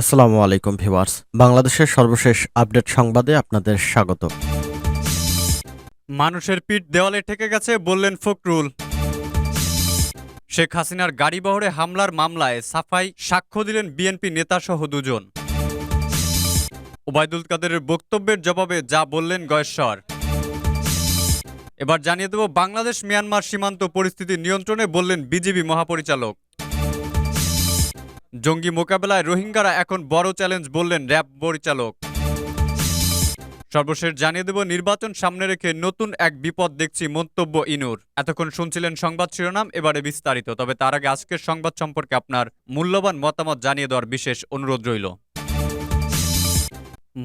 আসসালামু আলাইকুম ভিউয়ার্স। বাংলাদেশের সর্বশেষ আপডেট সংবাদে আপনাদের স্বাগত। মানুষের পিঠ দেওয়ালে ঠেকে গেছে বললেন ফখরুল। শেখ হাসিনার গাড়িবহরে হামলার মামলায় সাফাই সাক্ষ্য দিলেন বিএনপি নেতাসহ দুজন। ওবায়দুল কাদেরের বক্তব্যের জবাবে যা বললেন গয়েশ্বর। এবার জানিয়ে দেব বাংলাদেশ মিয়ানমার সীমান্ত পরিস্থিতি নিয়ন্ত্রণে বললেন বিজিবি মহাপরিচালক। জঙ্গি মোকাবেলায় রোহিঙ্গারা এখন বড় চ্যালেঞ্জ বললেন র্যাব পরিচালক। সর্বশেষ জানিয়ে দেব, নির্বাচন সামনে রেখে নতুন এক বিপদ দেখছি মন্তব্য ইনুর। এতক্ষণ শুনছিলেন সংবাদ শিরোনাম, এবারে বিস্তারিত, তবে তার আগে আজকের সংবাদ সম্পর্কে আপনার মূল্যবান মতামত জানিয়ে দেওয়ার বিশেষ অনুরোধ রইল।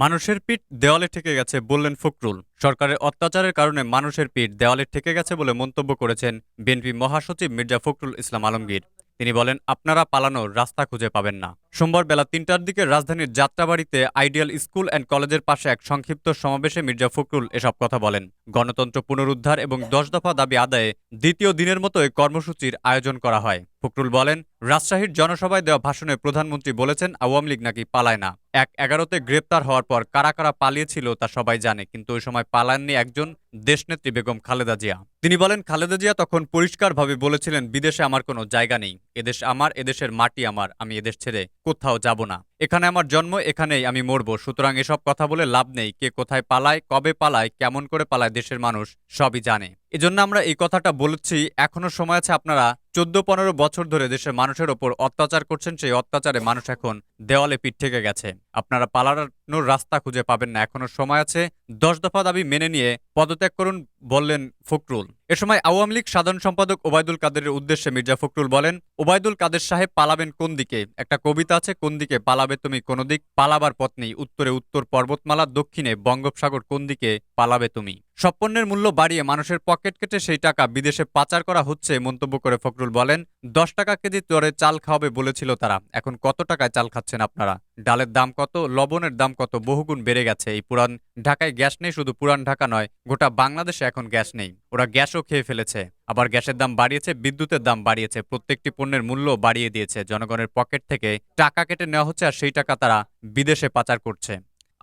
মানুষের পিঠ দেওয়ালে ঠেকে গেছে বললেন ফখরুল। সরকারের অত্যাচারের কারণে মানুষের পিঠ দেওয়ালে ঠেকে গেছে বলে মন্তব্য করেছেন বিএনপি মহাসচিব মির্জা ফখরুল ইসলাম আলমগীর। তিনি বলেন, আপনারা পালানোর রাস্তা খুঁজে পাবেন না। সোমবার বেলা তিনটার দিকে রাজধানীর যাত্রাবাড়িতে আইডিয়াল স্কুল অ্যান্ড কলেজের পাশে এক সংক্ষিপ্ত সমাবেশে মির্জা ফখরুল এসব কথা বলেন। গণতন্ত্র পুনরুদ্ধার এবং দশ দফা দাবি আদায়ে দ্বিতীয় দিনের মতো এই কর্মসূচির আয়োজন করা হয়। ফখরুল বলেন, রাজশাহীর জনসভায় দেওয়া ভাষণে প্রধানমন্ত্রী বলেছেন, আওয়ামী লীগ নাকি পালায় না। এক এগারোতে গ্রেপ্তার হওয়ার পর কারা কারা পালিয়েছিল তা সবাই জানে, কিন্তু ওই সময় পালাননি একজন দেশনেত্রী বেগম খালেদা জিয়া। তিনি বলেন, খালেদা জিয়া তখন পরিষ্কারভাবে বলেছিলেন, বিদেশে আমার কোনো জায়গা নেই। এদেশ আমার এদেশের মাটি আমার, আমি এদেশ ছেড়ে কোথাও যাব না। এখানে আমার জন্ম, এখানেই আমি মরব। সুতরাং এসব কথা বলে লাভ নেই। কে কোথায় পালায়, কবে পালায়, কেমন করে পালায় দেশের মানুষ, সবই জানে। এজন্য আমরা এই কথাটা বলেছি, এখনও সময় আছে আপনারা চোদ্দ পনেরো বছর ধরে দেশের মানুষের ওপর অত্যাচার করছেন, সেই অত্যাচারে মানুষ এখন দেওয়ালে পিঠ থেকে গেছে। আপনারা পালানোর রাস্তা খুঁজে পাবেন না, এখনও সময় আছে। দশ দফা দাবি মেনে নিয়ে পদত্যাগ করুন, বললেন ফখরুল। এ সময় আওয়ামী লীগ সাধারণ সম্পাদক ওবায়দুল কাদেরের উদ্দেশ্যে মির্জা ফখরুল বলেন, ওবায়দুল কাদের সাহেব পালাবেন কোন দিকে? একটা কবিতা আছে, কোন দিকে পালাবে তুমি কোন দিক? পালাবার পথ নেই, উত্তরে উত্তর পর্বতমালা, দক্ষিণে বঙ্গোপসাগর কোন দিকে পালাবে তুমি? সব পণ্যের মূল্য বাড়িয়ে মানুষের পকেট কেটে সেই টাকা বিদেশে পাচার করা হচ্ছে মন্তব্য করে ফখরুল বলেন, দশ টাকা কেজি দরে চাল খাওয়াবে বলেছিল তারা, এখন কত টাকায় চাল খাচ্ছেন আপনারা? ডালের দাম কত, লবণের দাম কত, বহুগুণ বেড়ে গেছে। এই পুরান ঢাকায় গ্যাস নেই, শুধু পুরান ঢাকা নয়, গোটা বাংলাদেশে এখন গ্যাস নেই। ওরা গ্যাসও খেয়ে ফেলেছে। আবার গ্যাসের দাম বাড়িয়েছে, বিদ্যুতের দাম বাড়িয়েছে। প্রত্যেকটি পণ্যের মূল্য বাড়িয়ে দিয়েছে। জনগণের পকেট থেকে টাকা কেটে নেওয়া হচ্ছে আর সেই টাকা তারা বিদেশে পাচার করছে।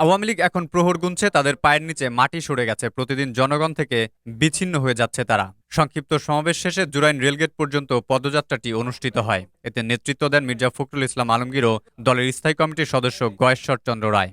আওয়ামী লীগ এখন প্রহর গুনছে, তাদের পায়ের নিচে মাটি সরে গেছে। প্রতিদিন জনগণ থেকে বিচ্ছিন্ন হয়ে যাচ্ছে তারা। সংক্ষিপ্ত সমাবেশ শেষে জুরাইন রেলগেট পর্যন্ত পদযাত্রাটি অনুষ্ঠিত হয়। এতে নেতৃত্ব দেন মির্জা ফখরুল ইসলাম আলমগীর ও দলের স্থায়ী কমিটির সদস্য গয়েশ্বর চন্দ্র রায়।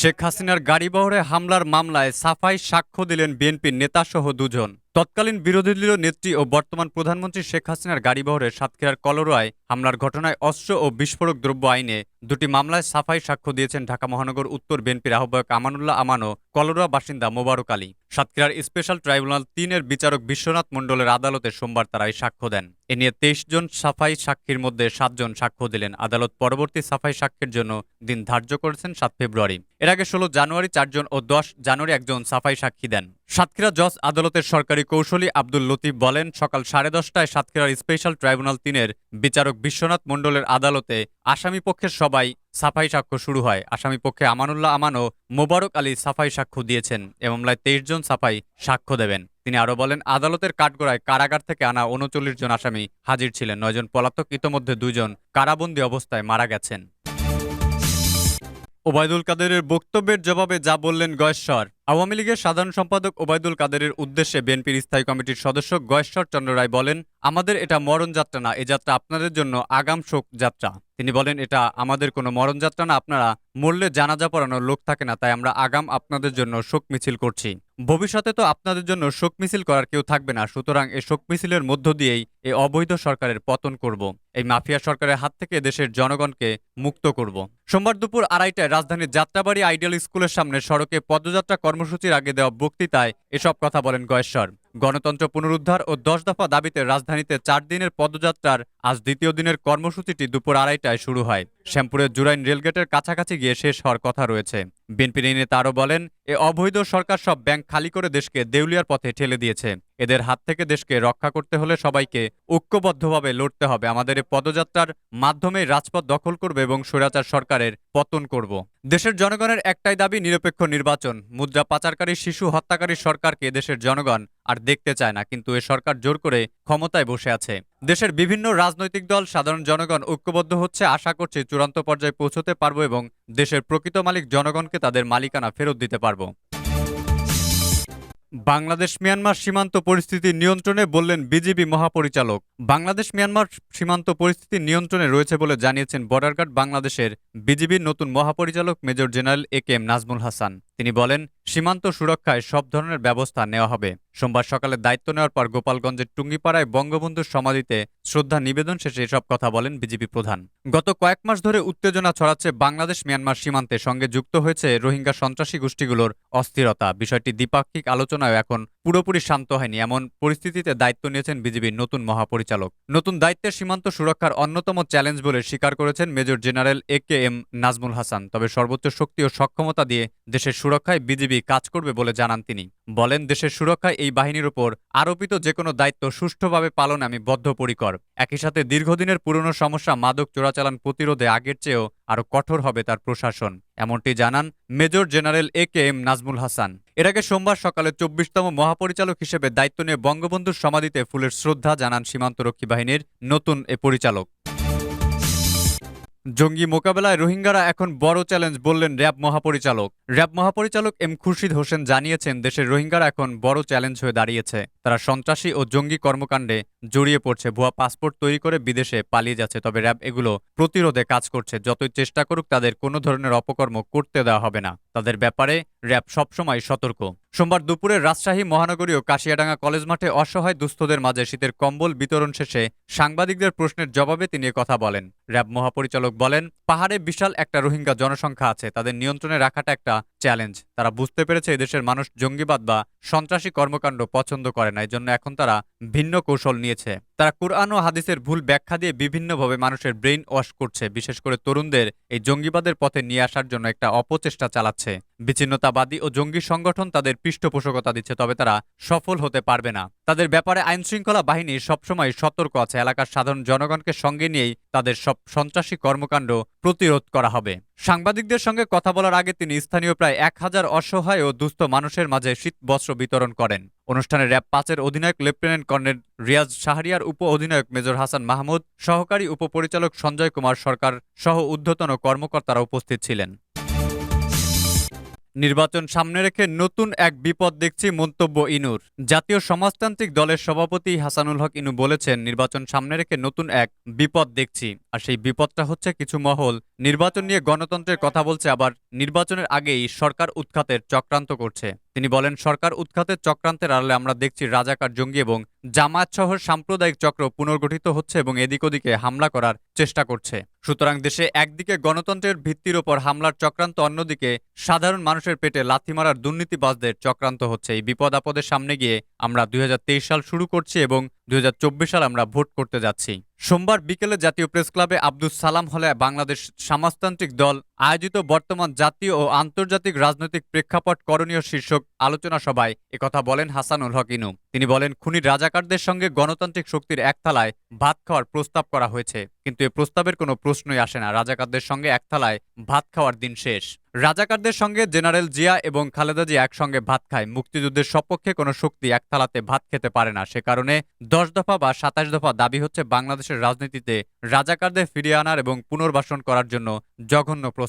শেখ হাসিনার গাড়িবহরে হামলার মামলায় সাফাই সাক্ষ্য দিলেন বিএনপির নেতাসহ দুজন। তৎকালীন বিরোধী দলীয় নেত্রী ও বর্তমান প্রধানমন্ত্রী শেখ হাসিনার গাড়িবহরে সাতক্ষীরার কলরোয়ায় হামলার ঘটনায় অস্ত্র ও বিস্ফোরক দ্রব্য আইনে দুটি মামলায় সাফাই সাক্ষ্য দিয়েছেন ঢাকা মহানগর উত্তর বিএনপির আহ্বায়ক আমানুল্লাহ আমানো কলরোয়া বাসিন্দা মোবারক আলী। সাতক্ষীরার স্পেশাল ট্রাইব্যুনাল তিনের বিচারক বিশ্বনাথ মণ্ডলের আদালতে সোমবার তারা এই সাক্ষ্য দেন। এ নিয়ে তেইশ জন সাফাই সাক্ষীর মধ্যে সাতজন সাক্ষ্য দিলেন। আদালত পরবর্তী সাফাই সাক্ষীর জন্য দিন ধার্য করেছেন সাত ফেব্রুয়ারি। এর আগে ষোলো জানুয়ারি চারজন ও দশ জানুয়ারি একজন সাফাই সাক্ষী দেন। সাতক্ষীরা জজ আদালতের সরকারি কৌশলী আব্দুল লতিফ বলেন, সকাল সাড়ে দশটায় সাতক্ষীরার স্পেশাল ট্রাইব্যুনাল তিনের বিচারক বিশ্বনাথ মণ্ডলের আদালতে আসামি পক্ষের সবাই সাফাই সাক্ষ্য শুরু হয়। আসামি পক্ষে আমানুল্লাহ আমানও মোবারক আলী সাফাই সাক্ষ্য দিয়েছেন এ মামলায় তেইশ জন সাফাই সাক্ষ্য দেবেন। তিনি আরও বলেন, আদালতের কাঠগড়ায় কারাগার থেকে আনা উনচল্লিশ জন আসামি হাজির ছিলেন। নয়জন পলাতক, ইতোমধ্যে দুজন কারাবন্দী অবস্থায় মারা গেছেন। ওবায়দুল কাদেরের বক্তব্যের জবাবে যা বললেন গয়েশ্বর আওয়ামী লীগের সাধারণ সম্পাদক ওবায়দুল কাদেরের উদ্দেশ্যে বিএনপির স্থায়ী কমিটির সদস্য গয়েশ্বর চন্দ্র রায় বলেন, আমাদের এটা মরণ যাত্রা না, এ যাত্রা আপনাদের জন্য আগাম শোক যাত্রা। তিনি বলেন, এটা আমাদের কোনো মরণ যাত্রা না, আপনারা মরলে জানাজা পড়ানোর লোক থাকে না, তাই আমরা আগাম আপনাদের জন্য শোক মিছিল করছি। ভবিষ্যতে তো আপনাদের জন্য শোক মিছিল করার কেউ থাকবে না, সুতরাং এই শোক মিছিলের মধ্য দিয়েই এই অবৈধ সরকারের পতন করব। এই মাফিয়া সরকারের হাত থেকে দেশের জনগণকে মুক্ত করব। সোমবার দুপুর আড়াইটায় রাজধানীর যাত্রাবাড়ি আইডিয়াল স্কুলের সামনে সড়কে পদযাত্রা কর্মসূচির আগে দেওয়া বক্তৃতায় এসব কথা বলেন গয়েশ্বর। গণতন্ত্র পুনরুদ্ধার ও দশ দফা দাবিতে রাজধানীতে চার দিনের পদযাত্রার আজ দ্বিতীয় দিনের কর্মসূচিটি দুপুর আড়াইটায় শুরু হয়। শ্যামপুরের জুরাইন রেলগেটের কাছাকাছি গিয়ে শেষ হওয়ার কথা রয়েছে। বিএনপির এই নেতা আরও বলেন, এ অবৈধ সরকার সব ব্যাংক খালি করে দেশকে দেউলিয়ার পথে ঠেলে দিয়েছে। এদের হাত থেকে দেশকে রক্ষা করতে হলে সবাইকে ঐক্যবদ্ধভাবে লড়তে হবে। আমাদের এই পদযাত্রার মাধ্যমে রাজপথ দখল করবে এবং স্বৈরাচার সরকারের পতন করব। দেশের জনগণের একটাই দাবি, নিরপেক্ষ নির্বাচন। মুদ্রা পাচারকারী, শিশু হত্যাকারী সরকারকে দেশের জনগণ আর দেখতে চায় না। কিন্তু এ সরকার জোর করে ক্ষমতায় বসে আছে। দেশের বিভিন্ন রাজনৈতিক দল সাধারণ জনগণ ঐক্যবদ্ধ হচ্ছে, আশা করছে চূড়ান্ত পর্যায়ে পৌঁছতে পারব এবং দেশের প্রকৃত মালিক জনগণকে তাদের মালিকানা ফেরত দিতে পারব। বাংলাদেশ মিয়ানমার সীমান্ত পরিস্থিতি নিয়ন্ত্রণে বললেন বিজিবি মহাপরিচালক। বাংলাদেশ মিয়ানমার সীমান্ত পরিস্থিতি নিয়ন্ত্রণে রয়েছে বলে জানিয়েছেন বর্ডার গার্ড বাংলাদেশের বিজিবির নতুন মহাপরিচালক major general A K M Nazmul Hasan. তিনি বলেন, সীমান্ত সুরক্ষায় সব ধরনের ব্যবস্থা নেওয়া হবে। সোমবার সকালে দায়িত্ব নেওয়ার পর গোপালগঞ্জের টুঙ্গিপাড়ায় বঙ্গবন্ধুর সমাধিতে শ্রদ্ধা নিবেদন শেষে এসব কথা বলেন বিজেপি প্রধান। গত কয়েক মাস ধরে উত্তেজনা ছড়াচ্ছে বাংলাদেশ মিয়ানমার সীমান্তে সঙ্গে যুক্ত হয়েছে রোহিঙ্গা সন্ত্রাসী গোষ্ঠীগুলোর অস্থিরতা। বিষয়টি দ্বিপাক্ষিক আলোচনায় এখন পুরোপুরি শান্ত হয়নি, এমন পরিস্থিতিতে দায়িত্ব নিয়েছেন বিজেপির নতুন মহাপরিচালক। নতুন দায়িত্বে সীমান্ত সুরক্ষার অন্যতম চ্যালেঞ্জ বলে স্বীকার করেছেন major general A K M Nazmul Hasan, তবে সর্বোচ্চ শক্তি ও সক্ষমতা দিয়ে দেশের সুরক্ষায় বিজিবি কাজ করবে বলে জানান তিনি। বলেন, দেশের সুরক্ষায় এই বাহিনীর উপর আরোপিত যে কোনো দায়িত্ব সুষ্ঠুভাবে পালনে আমি বদ্ধপরিকর। একই সাথে দীর্ঘদিনের পুরনো সমস্যা মাদক চোরাচালান প্রতিরোধে আগের চেয়েও আরও কঠোর হবে তার প্রশাসন। এমনটি জানান major general A K M Nazmul Hasan. এর আগে সোমবার সকালে চব্বিশতম মহাপরিচালক হিসেবে দায়িত্ব নিয়ে বঙ্গবন্ধুর সমাধিতে ফুলের শ্রদ্ধা জানান সীমান্তরক্ষী বাহিনীর নতুন এ পরিচালক। জঙ্গি মোকাবেলায় রোহিঙ্গারা এখন বড় চ্যালেঞ্জ বললেন র্যাব মহাপরিচালক। র্যাব মহাপরিচালক এম খুরশিদ হোসেন জানিয়েছেন, দেশের রোহিঙ্গারা এখন বড় চ্যালেঞ্জ হয়ে দাঁড়িয়েছে। তারা সন্ত্রাসী ও জঙ্গি কর্মকাণ্ডে জড়িয়ে পড়ছে, ভুয়া পাসপোর্ট তৈরি করে বিদেশে পালিয়ে যাচ্ছে। তবে র্যাব এগুলো প্রতিরোধে কাজ করছে। যতই চেষ্টা করুক, তাদের কোনো ধরনের অপকর্ম করতে দেওয়া হবে না। তাদের ব্যাপারে র্যাব সবসময় সতর্ক। সোমবার দুপুরে রাজশাহী মহানগরীয় কাশিয়াডাঙ্গা কলেজ মাঠে অসহায় দুস্থদের মাঝে শীতের কম্বল বিতরণ শেষে সাংবাদিকদের প্রশ্নের জবাবে তিনি কথা বলেন। র্যাব মহাপরিচালক বলেন পাহাড়ে বিশাল একটা রোহিঙ্গা জনসংখ্যা আছে, তাদের নিয়ন্ত্রণে রাখাটা একটা চ্যালেঞ্জ তারা বুঝতে পেরেছে এদেশের মানুষ জঙ্গিবাদ বা সন্ত্রাসী কর্মকাণ্ড পছন্দ করে না, এজন্য এখন তারা ভিন্ন কৌশল নিয়েছে। তারা কোরআন ও হাদিসের ভুল ব্যাখ্যা দিয়ে বিভিন্নভাবে মানুষের ব্রেইন ওয়াশ করছে, বিশেষ করে তরুণদের এই জঙ্গিবাদের পথে নিয়ে আসার জন্য একটা অপচেষ্টা চালাচ্ছে। বিচ্ছিন্নতাবাদী ও জঙ্গি সংগঠন তাদের পৃষ্ঠপোষকতা দিচ্ছে, তবে তারা সফল হতে পারবে না। তাদের ব্যাপারে আইন শৃঙ্খলা বাহিনী সবসময় সতর্ক আছে। এলাকার সাধারণ জনগণকে সঙ্গে নিয়েই তাদের সব সন্ত্রাসী কর্মকাণ্ড প্রতিরোধ করা হবে। সাংবাদিকদের সঙ্গে কথা বলার আগে তিনি স্থানীয় প্রায় এক হাজার অসহায় ও দুস্থ মানুষের মাঝে শীত বস্ত্র বিতরণ করেন। অনুষ্ঠানে র্যাব পাঁচের অধিনায়ক লেফটেন্যান্ট কর্নেল রিয়াজ শাহরিয়ার, উপ অধিনায়ক মেজর হাসান মাহমুদ, সহকারী উপপরিচালক সঞ্জয় কুমার সরকার সহ ঊর্ধ্বতন কর্মকর্তারা উপস্থিত ছিলেন। নির্বাচন সামনে রেখে নতুন এক বিপদ দেখছি মন্তব্য ইনুর। জাতীয় সমাজতান্ত্রিক দলের সভাপতি হাসানুল হক ইনু বলেছেন, নির্বাচন সামনে রেখে নতুন এক বিপদ দেখছি। আর সেই বিপদটা হচ্ছে কিছু মহল নির্বাচন নিয়ে গণতন্ত্রের কথা বলছে, আবার নির্বাচনের আগেই সরকার উৎখাতের চক্রান্ত করছে। তিনি বলেন, সরকার উৎখাতের চক্রান্তের আড়ালে আমরা দেখছি রাজাকার জঙ্গি এবং জামায়াত শহর সাম্প্রদায়িক চক্র পুনর্গঠিত হচ্ছে এবং এদিক ওদিকে হামলা করার চেষ্টা করছে। সুতরাং দেশে একদিকে গণতন্ত্রের ভিত্তির ওপর হামলার চক্রান্ত, অন্যদিকে সাধারণ মানুষের পেটে লাথি মারার দুর্নীতিবাজদের চক্রান্ত হচ্ছে। এই বিপদ আপদের সামনে গিয়ে আমরা দুই হাজার তেইশ সাল শুরু করছি এবং দু হাজার চব্বিশ সাল আমরা ভোট করতে যাচ্ছি। সোমবার বিকেলে জাতীয় প্রেস ক্লাবে আব্দুস সালাম হলে বাংলাদেশ সমাজতান্ত্রিক দল আয়োজিত বর্তমান জাতীয় ও আন্তর্জাতিক রাজনৈতিক প্রেক্ষাপট করণীয় শীর্ষক আলোচনা সভায় একথা বলেন হাসানুল হক ইনু। তিনি বলেন খুনির রাজাকারদের সঙ্গে গণতান্ত্রিক শক্তির একথালায় ভাত খাওয়ার প্রস্তাব করা হয়েছে, কিন্তু এ প্রস্তাবের কোনো প্রশ্নই আসে না। রাজাকারদের সঙ্গে একথালায় ভাত খাওয়ার দিন শেষ। রাজাকারদের সঙ্গে জেনারেল জিয়া এবং খালেদা জিয়া একসঙ্গে ভাত খায়। মুক্তিযুদ্ধের সপক্ষে কোনো শক্তি একথালাতে ভাত খেতে পারে না। সে কারণে দশ দফা বা সাতাশ দফা দাবি হচ্ছে বাংলাদেশের রাজনীতিতে রাজাকারদের ফিরিয়ে আনার এবং পুনর্বাসন করার জন্য জঘন্য প্রস্তাব।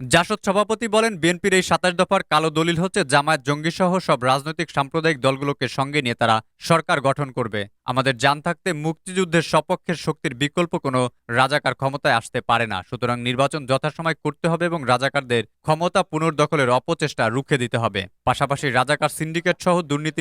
জাসদ সভাপতি বলেন, বিএনপির এই সাতাশ দফার কালো দলিল হচ্ছে জামায়াত জঙ্গি সহ সব রাজনৈতিক সাম্প্রদায়িক দলগুলোকে সঙ্গে নিয়ে তারা সরকার গঠন করবে। আমাদের জান থাকতে মুক্তিযুদ্ধের সপক্ষের শক্তির বিকল্প কোনো রাজাকার ক্ষমতায় আসতে পারে না। সুতরাং নির্বাচন যথাসময় করতে হবে এবং রাজাকারদের ক্ষমতা পুনর্দখলের অপচেষ্টা রুখে দিতে হবে। পাশাপাশি রাজাকার সিন্ডিকেট সহ দুর্নীতি